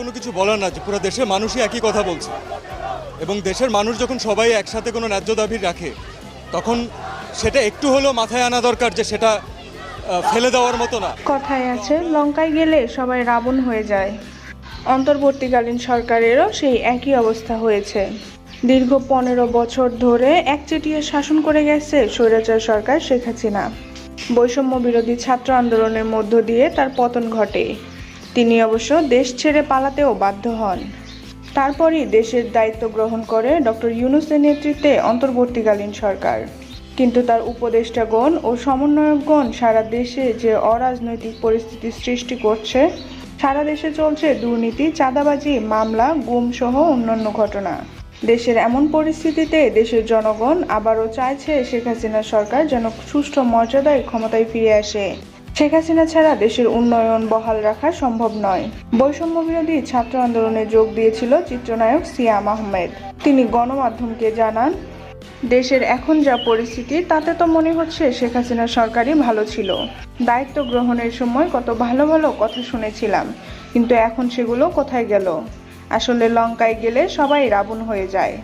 কোনো কিছু বলার না পুরো দেশের মানুষই একই কথা বলছে। এবং দেশের মানুষ যখন সবাই একসাথে কোনো ন্যায্য দাবি রাখে, তখন সেটা একটু হলেও মাথায় আনা দরকার যে সেটা ফেলে দেওয়ার মতো না। কথায় আছে, লঙ্কায় গেলে সবাই রাবণ হয়ে যায়। অন্তর্বর্তীকালীন সরকারেরও সেই একই অবস্থা হয়েছে। দীর্ঘ পনেরো বছর ধরে একচেটিয়া শাসন করে গেছে স্বৈরাচার সরকার শেখ হাসিনা। বৈষম্য বিরোধী ছাত্র আন্দোলনের মধ্য দিয়ে তার পতন ঘটে। তিনি অবশ্য দেশ ছেড়ে পালাতেও বাধ্য হন। তারপরই দেশের দায়িত্ব গ্রহণ করে ডক্টর ইউনুসের নেতৃত্বে অন্তর্বর্তীকালীন সরকার। কিন্তু তার উপদেষ্টাগণ ও সমন্বয়কগণ সারা দেশে যে অরাজনৈতিক পরিস্থিতি সৃষ্টি করছে, সারা দেশে চলছে দুর্নীতি, চাঁদাবাজি, মামলা, গুমসহ অন্যান্য ঘটনা। দেশের এমন পরিস্থিতিতে দেশের জনগণ আবারও চাইছে শেখ হাসিনা সরকার যেন সুষ্ঠু মর্যাদায় ক্ষমতায় ফিরে আসে। শেখ হাসিনা ছাড়া দেশের উন্নয়ন বহাল রাখা সম্ভব নয়। বৈষম্য বিরোধী ছাত্র আন্দোলনে যোগ দিয়েছিল চিত্রনায়ক সিয়াম আহমেদ। তিনি গণমাধ্যমকে জানান, দেশের এখন যা পরিস্থিতি, তাতে তো মনে হচ্ছে শেখ হাসিনা সরকারই ভালো ছিল। দায়িত্ব গ্রহণের সময় কত ভালো ভালো কথা শুনেছিলাম, কিন্তু এখন সেগুলো কোথায় গেল? আসলে লঙ্কায় গেলে সবাই রাবণ হয়ে যায়।